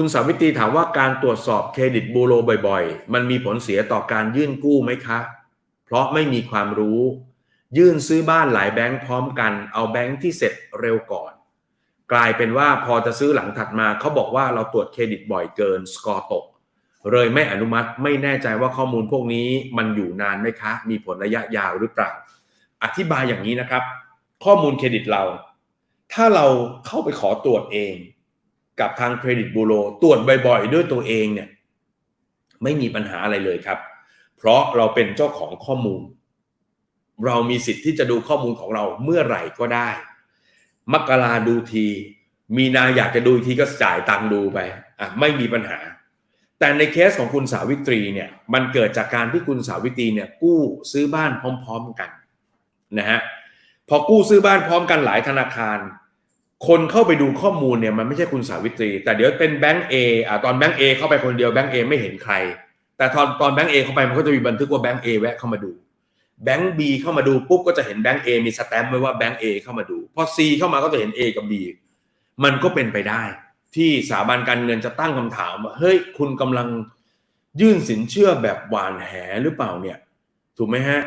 คุณสาวิตรีถามว่าการตรวจสอบเครดิตบูโรบ่อยๆ มันมีผลเสียต่อการยื่นกู้ไหมคะ เพราะไม่มีความรู้ ยื่นซื้อบ้านหลายแบงค์พร้อมกัน เอาแบงค์ที่เสร็จเร็วก่อน กลายเป็นว่าพอจะซื้อหลังถัดมาเขาบอกว่าเราตรวจเครดิตบ่อยเกินสกอร์ตก เลยไม่อนุมัติไม่แน่ใจว่าข้อมูลพวกนี้มันอยู่นานไหมคะ มีผลระยะยาวหรือเปล่า อธิบายอย่างนี้นะครับ ข้อมูลเครดิตเรา ถ้าเราเข้าไปขอตรวจเอง กับทางเครดิตบูโรตรวจบ่อยๆ ด้วยตัวเองเนี่ยไม่มีปัญหาอะไรเลยครับ เพราะเราเป็นเจ้าของข้อมูล เรามีสิทธิ์ที่จะดูข้อมูลของเราเมื่อไหร่ก็ได้ มกราดูที มีนาอยากจะดูทีก็จ่ายตังค์ดูไปอะไม่มีปัญหา แต่ในเคสของคุณสาวิตรีเนี่ยมันเกิดจากการที่คุณสาวิตรีเนี่ยกู้ซื้อบ้านพร้อม ๆกันนะฮะพอกู้ซื้อบ้านพร้อมกันหลายธนาคาร คนเข้าไปดูข้อมูลเนี่ยมันไม่ใช่คุณสาวิตรี แต่เดี๋ยวเป็นแบงก์เอ่าตอนแบงก์เอเข้าไปคนเดียวแบงก์เอไม่เห็นใคร แต่ตอนตอนแบงก์เอเข้าไปมันก็จะมีบันทึกว่าแบงก์เอแวะเข้ามาดูแบงก์บีเข้ามาดูปุ๊บก็จะเห็นแบงก์เอมีสแตมป์ไว้ว่าแบงก์เอเข้ามาดูพอซีเข้ามาก็จะเห็น A กับ B มันก็เป็นไปได้ ที่สถาบันการเงินจะตั้งคำถามว่าเฮ้ยคุณกำลังยื่นสินเชื่อแบบหวานแหหรือเปล่าเนี่ย ถูกไหมฮะ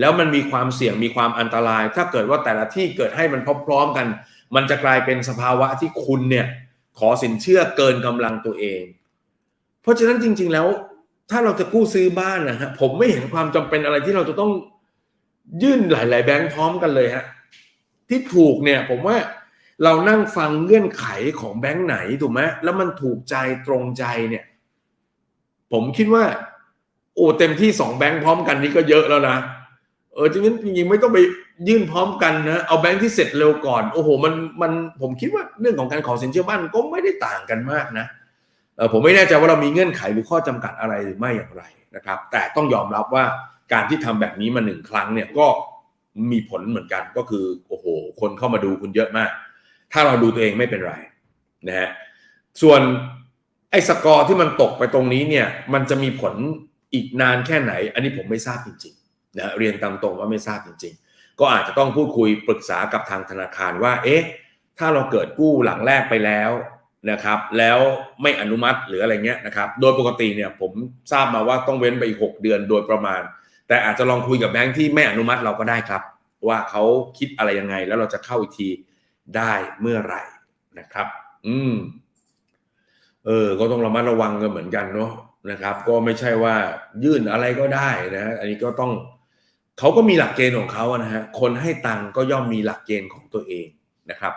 แล้วมันมีความเสี่ยงมีความอันตราย ถ้าเกิดว่าแต่ละที่เกิดให้มันพร้อมๆกัน มันจะกลายเป็นสภาวะที่คุณเนี่ยขอสินเชื่อเกินกำลังตัวเอง เพราะฉะนั้นจริง ๆ แล้ว ถ้าเราจะกู้ซื้อบ้านนะฮะผมไม่เห็นความจำเป็นอะไรที่เราจะต้องยื่นหลาย ๆ แบงค์พร้อมกันเลยฮะที่ถูกเนี่ยผมว่าเรานั่งฟังเงื่อนไขของแบงค์ไหนถูกไหมแล้วมันถูกใจตรงใจเนี่ย ผมคิดว่า โอ้เต็มที่สองแบงค์พร้อมกันนี่ก็เยอะแล้วนะ เออจริงๆจริงๆไม่ต้องไปยื่นพร้อมกันนะเอาแบงค์ที่เสร็จเร็วก่อนโอ้โหมันมันผมคิดว่าเรื่องของการขอสินเชื่อบ้านก็ไม่ได้ต่างกันมากนะเออผมไม่แน่ใจว่าเรามีเงื่อนไขหรือข้อจำกัดอะไรหรือไม่อย่างไรนะครับ แต่ต้องยอมรับว่าการที่ทำแบบนี้มาหนึ่งครั้งเนี่ยก็มีผลเหมือนกันก็คือโอ้โห คนเข้ามาดูคุณเยอะมาก ถ้าเราดูตัวเองไม่เป็นไรนะฮะส่วนไอ้สกอร์ที่มันตกไปตรงนี้เนี่ย มันจะมีผลอีกนานแค่ไหน อันนี้ผมไม่ทราบจริงๆ นะเรียนตามตรงว่าไม่ทราบจริง ๆ ก็อาจจะต้องพูดคุยปรึกษากับทางธนาคารว่า เอ๊ะ ถ้าเราเกิดกู้หลังแรกไปแล้วนะครับ แล้วไม่อนุมัติหรืออะไรเงี้ยนะครับ โดยปกติเนี่ยผมทราบมาว่าต้องเว้นไปอีกหกเดือนโดยประมาณ แต่อาจจะลองคุยกับแบงค์ที่ไม่อนุมัติเราก็ได้ครับ ว่าเขาคิดอะไรยังไง แล้วเราจะเข้าอีกทีได้เมื่อไหร่นะครับ อืม เออ ก็ต้องระมัดระวังกันเหมือนกันเนาะนะครับ ก็ไม่ใช่ว่ายื่นอะไรก็ได้นะฮะอันนี้ก็ต้อง เขาก็มีหลักเกณฑ์ของเขานะฮะคนให้ตังก็ย่อมมีหลักเกณฑ์ของตัวเองนะครับ